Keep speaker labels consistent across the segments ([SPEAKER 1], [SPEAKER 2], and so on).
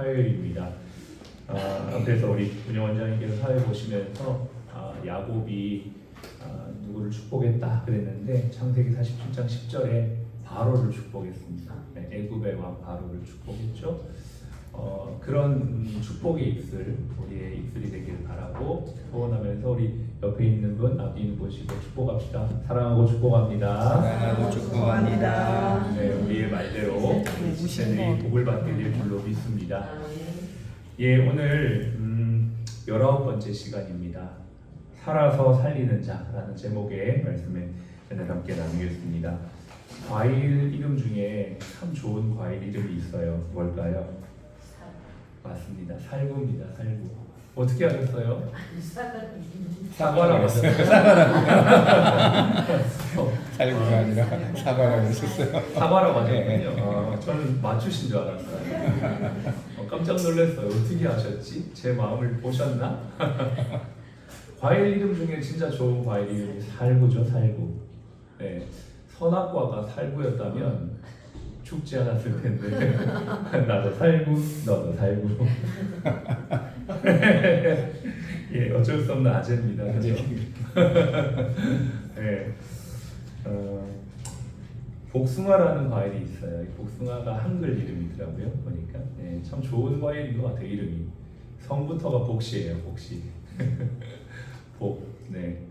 [SPEAKER 1] 화요일입니다. 아, 앞에서 우리 운영원장님께서 사회 보시면서 아, 야곱이 아, 누구를 축복했다 그랬는데 창세기 47장 10절에 바로를 축복했습니다. 네, 애굽의 왕 바로를 축복했죠. 어, 그런 축복의 입술 우리의 입술이 되기를 바라고 소원하면서 우리 옆에 있는 분 앞에 있는 보시고 축복합시다. 사랑하고 축복합니다.
[SPEAKER 2] 사랑하고 축복합니다.
[SPEAKER 1] 네, 우리의 말대로 시즌이 복을 받게 될 줄로 믿습니다. 예, 오늘 음, 열아홉 번째 시간입니다. 살아서 살리는 자라는 제목의 말씀에 오늘 함께 나누겠습니다. 과일 이름 중에 참 좋은 과일 이름이 있어요. 뭘까요? 맞습니다. 살구입니다. 살구. 어떻게 하셨어요? 사과라고 하셨어요.
[SPEAKER 2] 살구가 아니라 사과라고 했었어요.
[SPEAKER 1] 사과라고
[SPEAKER 2] 네.
[SPEAKER 1] 하셨군요. 어, 저는 맞추신 줄 알았어요. 어, 깜짝 놀랐어요. 어떻게 하셨지? 제 마음을 보셨나? 과일 이름 중에 진짜 좋은 과일 이름이 살구죠, 살구. 네, 선악과가 살구였다면 죽지 않았을 텐데 나도 살구, 너도 살구. 예, 어쩔 수 없는 아재입니다. 그죠? 네. 어, 복숭아라는 과일이 있어요. 이 복숭아가 한글 이름이더라고요. 보니까 네, 참 좋은 과일인 것 같아요. 이름이 성부터가 복시예요. 복시. 복. 네.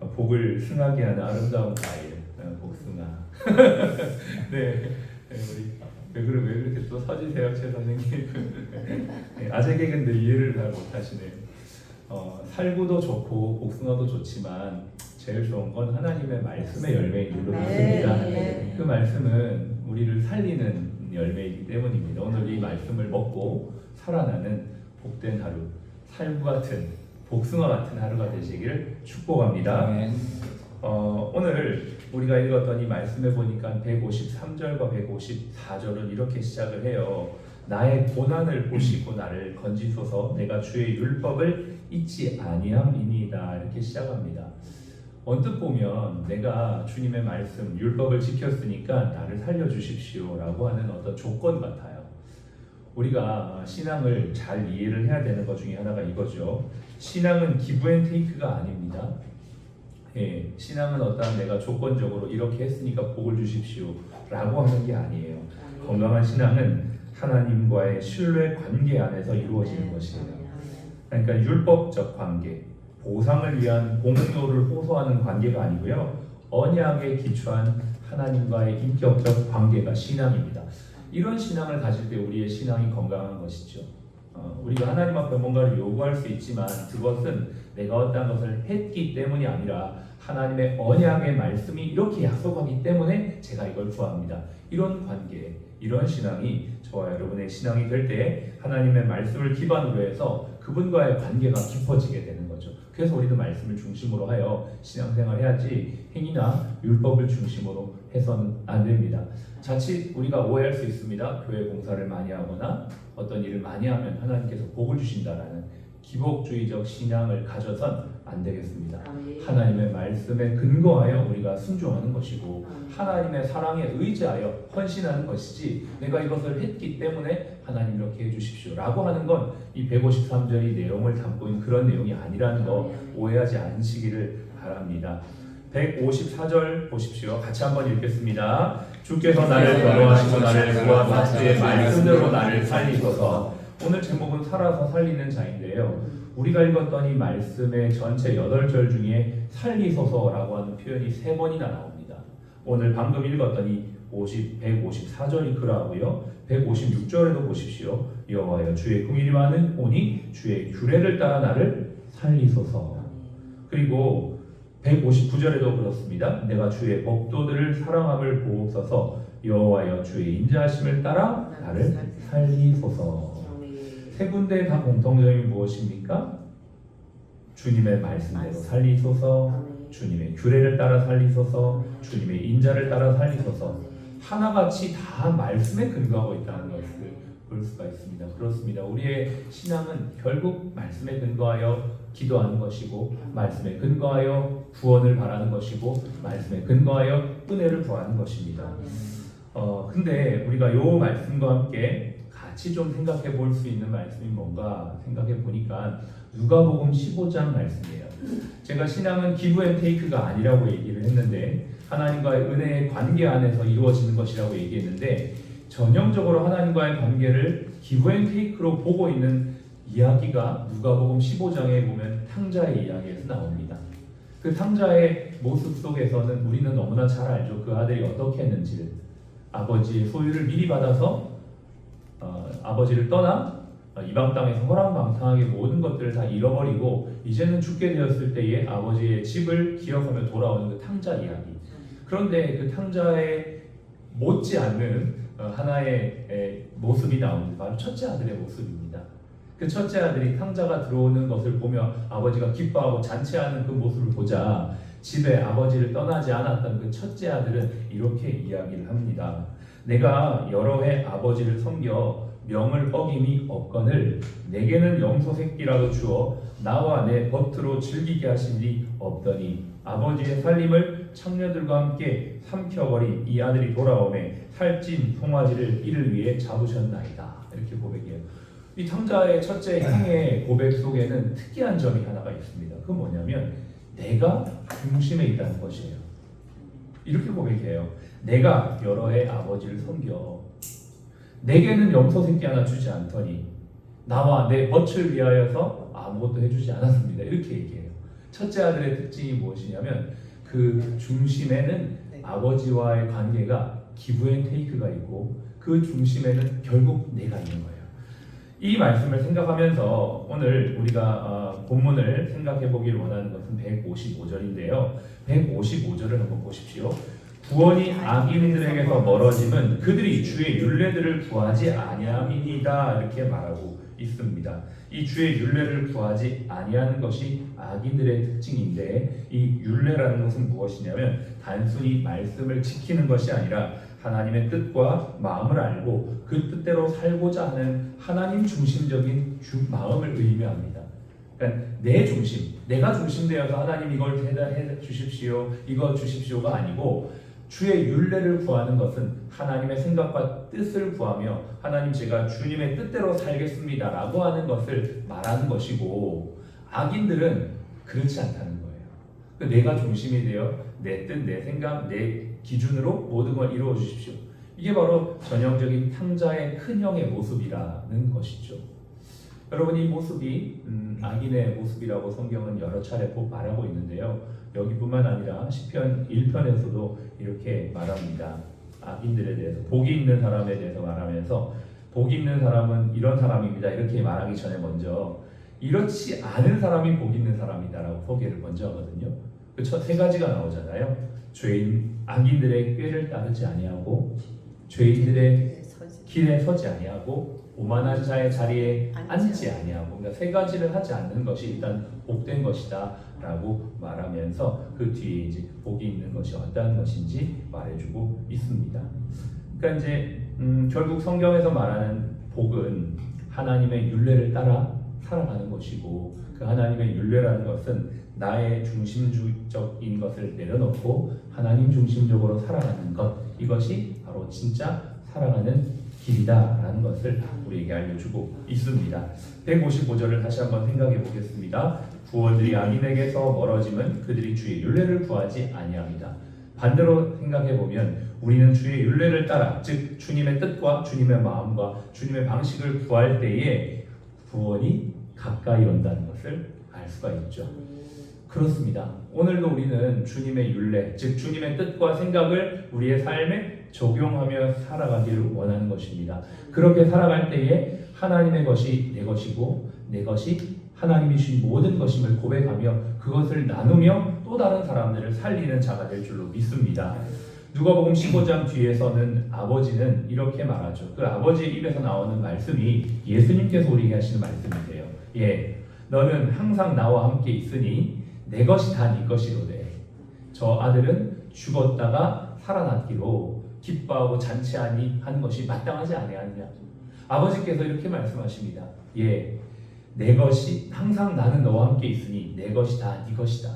[SPEAKER 1] 어, 복을 승하게 하는 아름다운 과일. 어, 복숭아. 네. 네, 우리 왜 그래 왜 그렇게 또 서지세요, 최 선생님? 네, 아재 개근들 이해를 잘 못하시네요. 어, 살구도 좋고 복숭아도 좋지만 제일 좋은 건 하나님의 말씀의 열매인 줄로
[SPEAKER 3] 네,
[SPEAKER 1] 믿습니다.
[SPEAKER 3] 네.
[SPEAKER 1] 그 말씀은 우리를 살리는 열매이기 때문입니다. 오늘 이 말씀을 먹고 살아나는 복된 하루, 살구 같은 복숭아 같은 하루가 되시기를 축복합니다.
[SPEAKER 2] 아멘.
[SPEAKER 1] 어, 오늘 우리가 읽었던 이 말씀에 보니까 153절과 154절은 이렇게 시작을 해요. 나의 고난을 보시고 나를 건지소서 내가 주의 율법을 잊지 아니함이니이다 이렇게 시작합니다. 언뜻 보면 내가 주님의 말씀 율법을 지켰으니까 나를 살려 주십시오라고 하는 어떤 조건 같아요. 우리가 신앙을 잘 이해를 해야 되는 것 중에 하나가 이거죠. 신앙은 기브 앤 테이크가 아닙니다. 예, 신앙은 어떤 내가 조건적으로 이렇게 했으니까 복을 주십시오라고 하는 게 아니에요. 건강한 신앙은 하나님과의 신뢰 관계 안에서 이루어지는 것이에요. 그러니까 율법적 관계, 보상을 위한 공로를 호소하는 관계가 아니고요. 언약에 기초한 하나님과의 인격적 관계가 신앙입니다. 이런 신앙을 가질 때 우리의 신앙이 건강한 것이죠. 어, 우리가 하나님 앞에 뭔가를 요구할 수 있지만 그것은 내가 어떤 것을 했기 때문이 아니라 하나님의 언약의 말씀이 이렇게 약속하기 때문에 제가 이걸 구합니다. 이런 관계, 이런 신앙이 저와 여러분의 신앙이 될 때 하나님의 말씀을 기반으로 해서 그분과의 관계가 깊어지게 거죠. 그래서 우리도 말씀을 중심으로 하여 신앙생활 해야지 행위나 율법을 중심으로 해서는 안 됩니다. 자칫 우리가 오해할 수 있습니다. 교회 공사를 많이 하거나 어떤 일을 많이 하면 하나님께서 복을 주신다라는 기복주의적 신앙을 가져선 안 되겠습니다. 하나님의 말씀에 근거하여 우리가 순종하는 것이고 하나님의 사랑에 의지하여 헌신하는 것이지 내가 이것을 했기 때문에 하나님 이렇게 해주십시오라고 하는 건 이 153절이 내용을 담고 있는 그런 내용이 아니라는 거 오해하지 않으시기를 바랍니다. 154절 보십시오. 같이 한번 읽겠습니다. 주께서 나를 변호하시고 나를 구하사 주의 말씀대로 나를 살리소서. 오늘 제목은 살아서 살리는 자인데요. 우리가 읽었던 이 말씀의 전체 8절 중에 살리소서라고 하는 표현이 세 번이나 나옵니다. 오늘 방금 읽었던 이 50, 154절이 그러하고요. 156절에도 보십시오. 여호와여 주의 긍휼이 많은 오니 주의 규례를 따라 나를 살리소서. 그리고 159절에도 그렇습니다. 내가 주의 법도들을 사랑함을 보옵소서. 여호와여 주의 인자하심을 따라 나를 살리소서. 세 군데 다 공통점이 무엇입니까? 주님의 말씀대로 살리소서, 주님의 규례를 따라 살리소서, 주님의 인자를 따라 살리소서. 하나같이 다 말씀에 근거하고 있다는 것을 볼 수가 있습니다. 그렇습니다. 우리의 신앙은 결국 말씀에 근거하여 기도하는 것이고, 말씀에 근거하여 구원을 바라는 것이고, 말씀에 근거하여 은혜를 구하는 것입니다. 어, 근데 우리가 요 말씀과 함께 같이 좀 생각해 볼 수 있는 말씀이 뭔가 생각해 보니까 누가복음 15장 말씀이에요. 제가 신앙은 기브 앤 테이크가 아니라고 얘기를 했는데 하나님과의 은혜의 관계 안에서 이루어지는 것이라고 얘기했는데 전형적으로 하나님과의 관계를 기브 앤 테이크로 보고 있는 이야기가 누가복음 15장에 보면 탕자의 이야기에서 나옵니다. 그 탕자의 모습 속에서는 우리는 너무나 잘 알죠. 그 아들이 어떻게 했는지를 아버지의 소유를 미리 받아서 어, 아버지를 떠나 어, 이방 땅에서 허랑방탕하게 모든 것들을 다 잃어버리고 이제는 죽게 되었을 때에 아버지의 집을 기억하며 돌아오는 그 탕자 이야기. 그런데 그 탕자의 못지 않는 어, 하나의 에, 모습이 나옵니다. 바로 첫째 아들의 모습입니다. 그 첫째 아들이 탕자가 들어오는 것을 보며 아버지가 기뻐하고 잔치하는 그 모습을 보자 집에 아버지를 떠나지 않았던 그 첫째 아들은 이렇게 이야기를 합니다. 내가 여러 해 아버지를 섬겨 명을 어김이 없거늘 내게는 염소 새끼라도 주어 나와 내 벗으로 즐기게 하신 리 없더니 아버지의 살림을 창녀들과 함께 삼켜버린 이 아들이 돌아오매 살찐 송아지를 이를 위해 잡으셨나이다 이렇게 고백해요. 이 탕자의 첫째 형의 고백 속에는 특이한 점이 하나가 있습니다. 그 뭐냐면 내가 중심에 있다는 것이에요. 이렇게 고백해요. 내가 여러 해 아버지를 섬겨 내게는 염소 새끼 하나 주지 않더니 나와 내 벗을 위하여서 아무것도 해주지 않았습니다. 이렇게 얘기해요. 첫째 아들의 특징이 무엇이냐면 그 중심에는
[SPEAKER 3] 네.
[SPEAKER 1] 아버지와의 관계가 기브 앤 테이크가 있고 그 중심에는 결국 내가 있는 거예요. 이 말씀을 생각하면서 오늘 우리가 어, 본문을 생각해 보기를 원하는 것은 155절인데요. 155절을 한번 보십시오. 구원이 악인들에게서 멀어짐은 그들이 주의 윤례들을 구하지 아니함이니이다 이렇게 말하고 있습니다. 이 주의 윤례를 구하지 아니하는 것이 악인들의 특징인데 이 윤례라는 것은 무엇이냐면 단순히 말씀을 지키는 것이 아니라 하나님의 뜻과 마음을 알고 그 뜻대로 살고자 하는 하나님 중심적인 주, 마음을 의미합니다. 그러니까 내 중심, 내가 중심되어서 하나님 이걸 대단해 주십시오, 이거 주십시오가 아니고 주의 윤례를 구하는 것은 하나님의 생각과 뜻을 구하며 하나님 제가 주님의 뜻대로 살겠습니다라고 하는 것을 말하는 것이고 악인들은 그렇지 않다는 거예요. 그 내가 중심이 되어 내 뜻, 내 생각, 내 기준으로 모든 걸 이루어 주십시오. 이게 바로 전형적인 탕자의 큰 형의 모습이라는 것이죠. 여러분 이 모습이 음, 악인의 모습이라고 성경은 여러 차례 꼭 말하고 있는데요. 여기뿐만 아니라 시편 1편에서도 이렇게 말합니다. 악인들에 대해서 복이 있는 사람에 대해서 말하면서 복이 있는 사람은 이런 사람입니다. 이렇게 말하기 전에 먼저 이렇지 않은 사람이 복 있는 사람이다라고 소개를 먼저 하거든요. 그세 가지가 나오잖아요. 죄인 악인들의 꾀를 따르지 아니하고 죄인들의
[SPEAKER 3] 네.
[SPEAKER 1] 길에 서지 아니하고 오만한 자의 자리에
[SPEAKER 3] 앉지
[SPEAKER 1] 아니하고 그러니까 세 가지를 하지 않는 것이 일단 복된 것이다라고 말하면서 그 뒤에 이제 복이 있는 것이 어떠한 것인지 말해주고 있습니다. 그러니까 이제 음, 결국 성경에서 말하는 복은 하나님의 윤례를 따라 살아가는 것이고 그 하나님의 윤례라는 것은 나의 중심적인 것을 내려놓고 하나님 중심적으로 살아가는 것 이것이 바로 진짜 살아가는 길이다라는 것을 우리에게 알려주고 있습니다. 155절을 다시 한번 생각해 보겠습니다. 구원들이 악인에게서 멀어짐은 그들이 주의 윤례를 구하지 아니합니다. 반대로 생각해 보면 우리는 주의 윤례를 따라 즉 주님의 뜻과 주님의 마음과 주님의 방식을 구할 때에 구원이 가까이 온다는 것을 알 수가 있죠. 그렇습니다. 오늘도 우리는 주님의 윤례, 즉 주님의 뜻과 생각을 우리의 삶에 적용하며 살아가기를 원하는 것입니다. 그렇게 살아갈 때에 하나님의 것이 내 것이고 내 것이 하나님이 주신 모든 것임을 고백하며 그것을 나누며 또 다른 사람들을 살리는 자가 될 줄로 믿습니다. 누가복음 15장 뒤에서는 아버지는 이렇게 말하죠. 그 아버지의 입에서 나오는 말씀이 예수님께서 우리에게 하시는 말씀이세요. 예, 너는 항상 나와 함께 있으니 내 것이 다 네 것이로되 저 아들은 죽었다가 살아났기로 기뻐하고 잔치하니 한 것이 마땅하지 아니하느냐. 아버지께서 이렇게 말씀하십니다. 예, 내 것이 항상 나는 너와 함께 있으니 내 것이 다 네 것이다.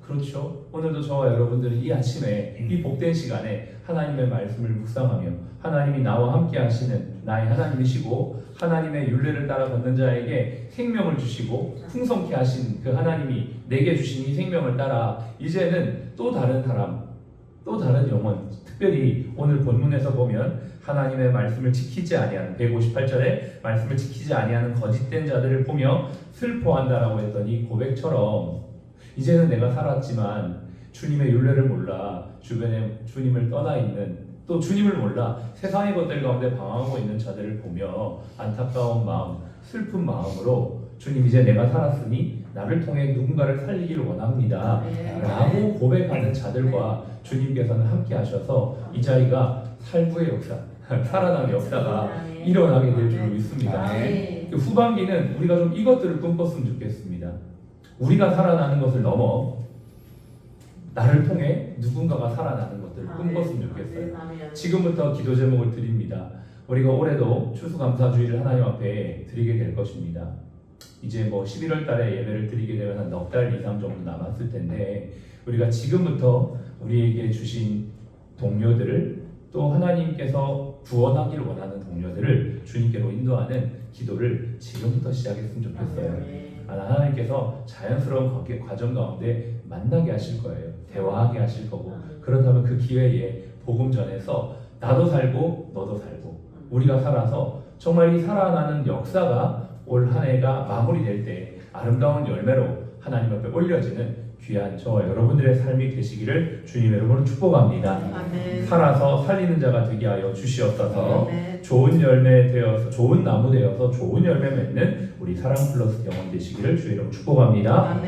[SPEAKER 1] 그렇죠. 오늘도 저와 여러분들은 이 아침에 이 복된 시간에 하나님의 말씀을 묵상하며 하나님이 나와 함께 하시는 나의 하나님이시고 하나님의 윤례를 따라 걷는 자에게 생명을 주시고 풍성케 하신 그 하나님이 내게 주신 이 생명을 따라 이제는 또 다른 사람 또 다른 영혼 특별히 오늘 본문에서 보면 하나님의 말씀을 지키지 아니하는 158절에 말씀을 지키지 아니하는 거짓된 자들을 보며 슬퍼한다라고 이 고백처럼 이제는 내가 살았지만 주님의 윤례를 몰라 주변에 주님을 떠나 있는 또 주님을 몰라 세상의 것들 가운데 방황하고 있는 자들을 보며 안타까운 마음, 슬픈 마음으로 주님 이제 내가 살았으니 나를 통해 누군가를 살리기를 원합니다. 라고 고백하는 자들과 주님께서는 함께 하셔서 이 자리가 살부의 역사, 살아나는 역사가 일어나게 될줄 믿습니다.
[SPEAKER 2] 네.
[SPEAKER 1] 그 후반기는 우리가 좀 이것들을 꿈꿨으면 좋겠습니다. 우리가 살아나는 것을 넘어 나를 통해 누군가가 살아나는 것들을 꿈꿨으면 좋겠어요. 지금부터 기도 제목을 드립니다. 우리가 올해도 추수감사주의를 하나님 앞에 드리게 될 것입니다. 이제 뭐 11월 달에 예배를 드리게 되면 한 넉 달 이상 정도 남았을 텐데 우리가 지금부터 우리에게 주신 동료들을 또 하나님께서 구원하기를 원하는 동료들을 주님께로 인도하는 기도를 지금부터 시작했으면 좋겠어요. 아, 하나님께서 자연스러운 과정 가운데 만나게 하실 거예요. 대화하게 하실 거고 그렇다면 그 기회에 복음 전에서 나도 살고 너도 살고 우리가 살아서 정말 이 살아나는 역사가 올 한 해가 마무리될 때 아름다운 열매로 하나님 앞에 올려지는 귀한 저와 여러분들의 삶이 되시기를 주님 여러분을 축복합니다. 살아서 살리는 자가 되게 하여 주시옵소서. 좋은 열매 되어서 좋은 나무 되어서 좋은 열매 맺는 우리 사랑 플러스 영혼 되시기를 이름 축복합니다.